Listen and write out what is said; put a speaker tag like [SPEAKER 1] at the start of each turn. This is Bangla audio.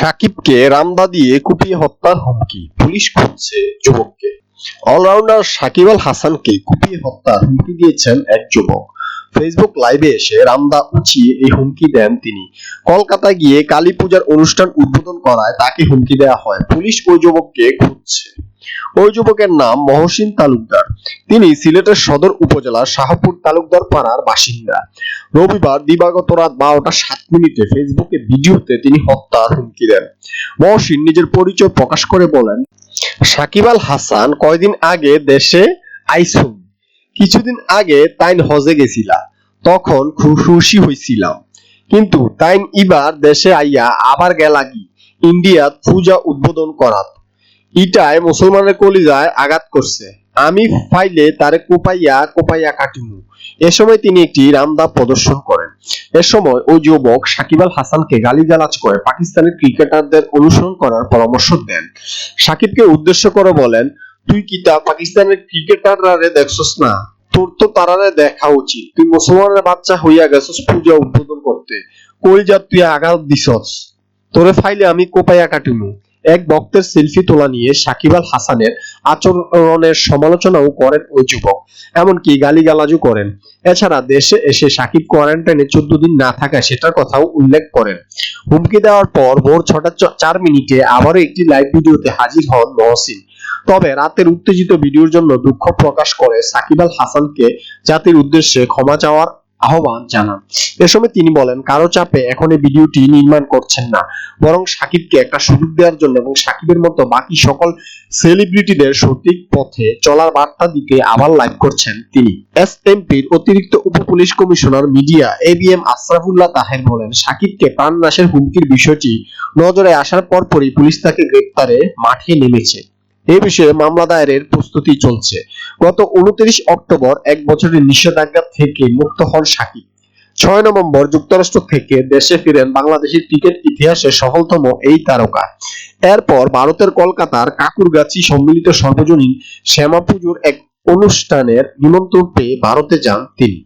[SPEAKER 1] সাকিবকে রামদা দিয়ে কুপিয়ে হত্যার হুমকি। পুলিশ খুঁজছে যুবককে। অলরাউন্ডার সাকিব আল হাসানকে কুপিয়ে হত্যার হুমকি দিয়েছেন এক যুবক। ফেসবুক লাইভে এসে রামদা উঁচিয়ে এই হুমকি দেন তিনি। কলকাতা গিয়ে কালী পূজার অনুষ্ঠান উদ্বোধন করায় তাকে হুমকি দেওয়া হয়। পুলিশ ওই যুবককে খুঁজছে। ওই যুবকের নাম মহসিন তালুকদার। তিনি সিলেটের সদর উপজেলার শাহপুর তালুকদার পাড়ার বাসিন্দা। রবিবার দিবাগত রাত বারোটা সাত মিনিটে ফেসবুকে ভিডিওতে তিনি হত্যার হুমকি দেন। মহসিন নিজের পরিচয় প্রকাশ করে বলেন, সাকিব আল হাসান কয়দিন আগে দেশে আইসুন কিছুদিন আগে তাইন হজে গেছিলা তখন খুশি হইছিলাম। কিন্তু তাইন ইবার দেশে আইয়া আবার গেলাগি। ইন্ডিয়া পূজা উদ্বোধন করাত। ইটায় মুসলমানের কলিজায় আঘাত করছে। আমি ফাইলে তারে কোপাইয়া কোপাইয়া কাটিমু। এ সময় তিনি একটি রামদা প্রদর্শন করেন। এ সময় ওই যুবক সাকিব আল হাসানকে গালিগালাজ করে পাকিস্তানের ক্রিকেটারদের অনুসরণ করার পরামর্শ দেন। সাকিবকে উদ্দেশ্য করে বলেন, তুই কি তা পাকিস্তানের ক্রিকেটাররা দেখছস না? তোর তো তারারে দেখা উচিত। তুই মুসলমানের বাচ্চা হইয়া গেছস পূজা উদ্বোধন করতে। কই যা তুই আঘাত দিছস। তোরে ফাইলে আমি কোপাইয়া কাটিমু। এক বক্তের সেলফি তোলা নিয়ে সাকিব আল হাসানের আচরণের সমালোচনাও করেন ওই যুবক। এমনকি গালিগালাজও করেন। এছাড়া দেশে এসে সাকিব কোয়ারেন্টাইনে চোদ্দ দিন না থাকায় সেটার কথাও উল্লেখ করেন। হুমকি দেওয়ার পর ভোর ছটা চার মিনিটে আবারও একটি লাইভ ভিডিওতে হাজির হন মহসিন। তবে রাতের উত্তেজিত ভিডিওর জন্য দুঃখ প্রকাশ করে সাকিব আল হাসানকে জাতির উদ্দেশ্যে ক্ষমা চাওয়ার আহ্বান জানান। এ সময় তিনি বলেন, কারও চাপে এখন এই ভিডিওটি নির্মাণ করছেন না। বরং সাকিবকে একটা সুযোগ দেওয়ার জন্য এবং সাকিবের মতো বাকি সকল সেলিব্রিটিদের সঠিক পথে চলার বার্তা দিতে আবার লাইভ করছেন তিনি। এসএমপির অতিরিক্ত উপপুলিশ commissioner media A B M Ashrafullah Taher বলেন, সাকিবকে প্রাণনাশের হুমকির বিষয়টি নজরে আসার পরপরই পুলিশ তাকে গ্রেপ্তারে মাঠে নেমেছে। এ বিষয়ে মামলা দায়েরের প্রস্তুতি চলছে। গত উনত্রিশ অক্টোবর এক বছরের নিষেধাজ্ঞা থেকে মুক্ত হন সাকিব। ছয় নভেম্বর যুক্তরাষ্ট্র থেকে দেশে ফিরেন বাংলাদেশের ক্রিকেট ইতিহাসে সফলতম এই তারকা। এরপর ভারতের কলকাতার কাকুরগাছি সম্মিলিত সর্বজনীন শ্যামা পুজোর এক অনুষ্ঠানের নিমন্ত্রণ পেয়ে ভারতে যান তিনি।